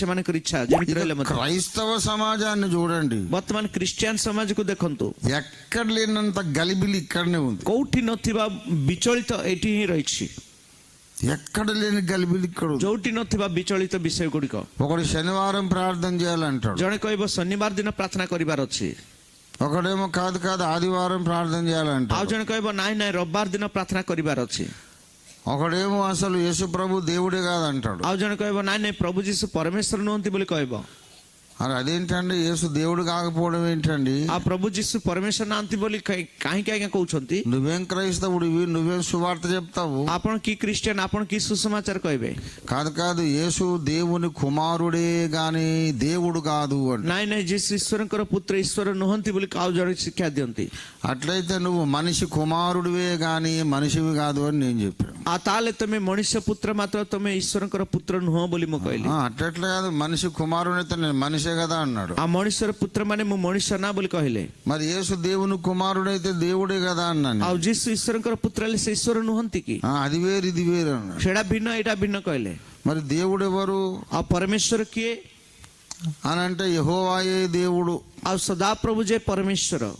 ସେମାନଙ୍କର ଇଚ୍ଛା ଯେମିତି ରହିଲେ ମଧ୍ୟ క్రైస్తవ సమాజాన్ని చూడండి ବର୍ତ୍ତମାନ ଖ୍ରୀଷ୍ଟିଆନ ସମାଜକୁ ଦେଖନ୍ତୁ ఎక్కడ లేనంత గలిబిలి ఇక్కడనే ఉంది କୋଉଠି ନଥିବା ବିଚଳିତ ଏଇଠି ହିଁ ରହିଛି ఎక్కడ లేని గలిబిలి ఇక్కడ ఉంది ଯୋଉଠି ନଥିବା ବିଚଳିତ ବିଷୟ ଗୁଡ଼ିକ ఒకడు శనివారం ప్రార్థన చేయాలంటాడు ଜଣେ କହିବ ଶନିବାର ଦିନ ପ୍ରାର୍ଥନା କରିବାର ଅଛି ఒకడేమో కాదు కాదు ఆదివారం ప్రార్థన ଆଉ చేయాలంటాడు ଜଣେ କହିବ ନାଇଁ ନାଇଁ ରବିବାର ଦିନ ପ୍ରାର୍ଥନା କରିବାର ଅଛି ఒకడేమో అసలు యేసు ప్రభు దేవుడే కాదంటాడు ଆଉ ଜଣେ କହିବ ନାଇଁ ନାଇଁ ପ୍ରଭୁ ଯୀଶୁ ପରମେଶ୍ୱର ନୁହନ୍ତି ବୋଲି କହିବ మరి అదేంటండి యేసు దేవుడు కాకపోవడం ఏంటండి ଆଉ ପ୍ରଭୁ ଯୀଶୁ ପରମେଶ୍ୱର ନାହାନ୍ତି ବୋଲି କାହିଁ- କାହିଁକି ଆଜ୍ଞା କହୁଛନ୍ତି నువ్వేం క్రైస్తవుడివి నువ్వేం సువార్త చెప్తావు ଆପଣ କି ଖ୍ରୀଷ୍ଟିଆନ ଆପଣ କି ସୁସମାଚାର କହିବେ కాదు కాదు యేసు దేవుని కుమారుడే గాని దేవుడు కాదు అంట ନାଇଁ ନାଇଁ ଯୀଶୁ ଈଶ୍ୱରଙ୍କର ପୁତ୍ର ଈଶ୍ୱର ନୁହନ୍ତି ବୋଲି ଆଉ ଜଣେ ଶିକ୍ଷା ଦିଅନ୍ତି అట్లయితే నువ్వు మనిషి కుమారుడివే గాని మనిషివి కాదు అని నేను చెప్పాను ఆ ತಾಳೆ ತಮ್ಮೆ ಮನುಷ್ಯ పుత్ర మాత్రం ತಮ್ಮೆ ఈశ్వరంకర ಪುತ್ರನು ಹೋ బలి ಮೊಕೈಲಿ అట్లా కాదు మనిషి కుమారుని తన మనిషే కదా అన్నాడు. ఆ మనుಷ್యರ ಪುತ್ರಮನೆ మనిషి అన్నా బలి కహిలే. మరి యేసు దేవుని కుమారుడైతే దేవుడే కదా అన్నాను ఆ జీసు ఈశ్వరంకర పుత్రలే ఈశ్వరను హంతికి అది వేరు ఇది వేరు అన్నాడు. షెడా భిన్న ఇటా భిన్న కహిలే. మరి దేవుడు ఎవరు? ఆ పరమేశ్వరుకి అని అంటే యహోవాయే దేవుడు. ఆ సదాప్రభుజే పరమేశ్వరు.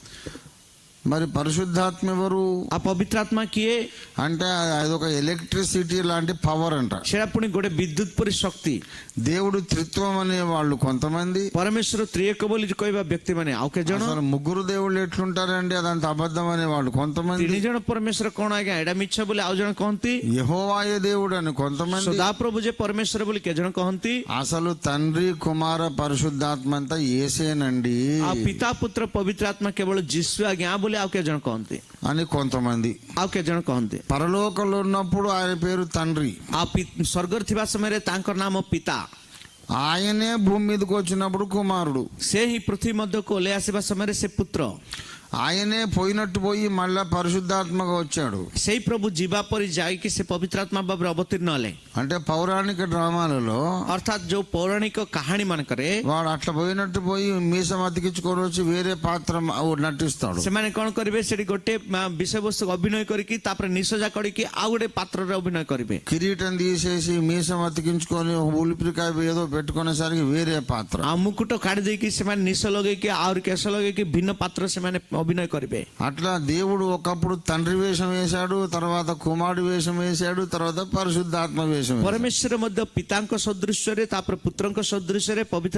మరి పరిశుద్ధాత్మ ఎవరు ఆ పవిత్రాత్మకియే అంటే అదొక ఎలక్ట్రిసిటీ లాంటి పవర్ అంట. అప్పుడు కూడా విద్యుత్ పరి శక్తి. దేవుడు త్రిత్వం అనే వాళ్ళు కొంతమంది. పరమేశ్వరు త్రియకబోలికోవ వ్యక్తి అని ఒక జన? ముగ్గురు దేవుళ్ళు ఎట్లుంటారండి? అదంత అబద్ధం అనే వాళ్ళు కొంతమంది. నిజన పరమేశ్వర కోణాగా ఎడమిచ్చబులి ఆవు జన కొంతి. యహోవాయ దేవుడు అని కొంతమంది. సదాప్రభుజే పరమేశ్వర బులి కెజన కొంతి. అసలు తండ్రి కుమార పరిశుద్ధాత్మ అంతా ఏసేనండి ఆ పితాపుత్ర పవిత్రాత్మ కేవలం జిస్వ జ్ఞాబులి ବୋଲି ଆଉ କେତେ ଜଣ କହନ୍ତି అని కొంతమంది ଆଉ କେତେ ଜଣ କହନ୍ତି పరలోకంలో ఉన్నప్పుడు ఆయన పేరు తండ్రి ଆଉ ପି- ସ୍ୱର୍ଗରେ ଥିବା ସମୟରେ ତାଙ୍କର ନାମ ପିତା ఆయనే భూమి మీదకి వచ్చినప్పుడు కుమారుడు ସେ ହିଁ ପୃଥିବୀ ମଧ୍ୟକୁ ଓହ୍ଲାଇ ଆସିବା ସମୟରେ ସେ ପୁତ୍ର ఆయనే పోయినట్టు పోయి మళ్ళా పరిశుద్ధాత్మగా వచ్చాడు ସେଇ ପ୍ରଭୁ ଯିବା ପରି ଯାଇକି ସେ ପବିତ୍ର ଆତ୍ମା ଭାବରେ ଅବତୀର୍ଣ୍ଣ ହେଲେ అంటే పౌరాణిక డ్రామాలలో ଅର୍ଥାତ୍ ଯୋଉ ପୌରାଣିକ କାହାଣୀ ମାନଙ୍କରେ వాడు అట్లా పోయినట్టు పోయి మీసం అతికించుకొని వచ్చి వేరే పాత్ర నటిస్తాడు ସେମାନେ କଣ କରିବେ ସେଠି ଗୋଟେ ଆ, ବିଷୟବସ୍ତୁ ଅଭିନୟ କରିକି ତାପରେ ନିସଜା କରିକି ଆଉ ଗୋଟେ ପାତ୍ରରେ ଅଭିନୟ କରିବେ కిరీటం తీసేసి మీసం అతికించుకొని ఒక ఉలిపిరికాయ ఏదో పెట్టుకునేసరికి వేరే పాత్ర ଆଉ ମୁକୁଟ କାଢି ଦେଇକି ସେମାନେ ନିଶ ଲଗେଇକି ଆହୁରି କେଶ ଲଗେଇକି ଭିନ୍ନ ପାତ୍ର ସେମାନେ ଅଭିନୟ କରିବେ అట్లా దేవుడు ఒకప్పుడు తండ్రి వేషం వేశాడు తర్వాత కుమారుడు వేషం వేశాడు తర్వాత పరిశుద్ధాత్మ వేషం వేశాడు. ପରମେଶ୍ୱର ମଧ୍ୟ ପିତାଙ୍କ ସଦୃଶ୍ୟରେ ତାପରେ ପୁତ୍ରଙ୍କ ସଦୃଶ୍ୟରେ ପବିତ୍ର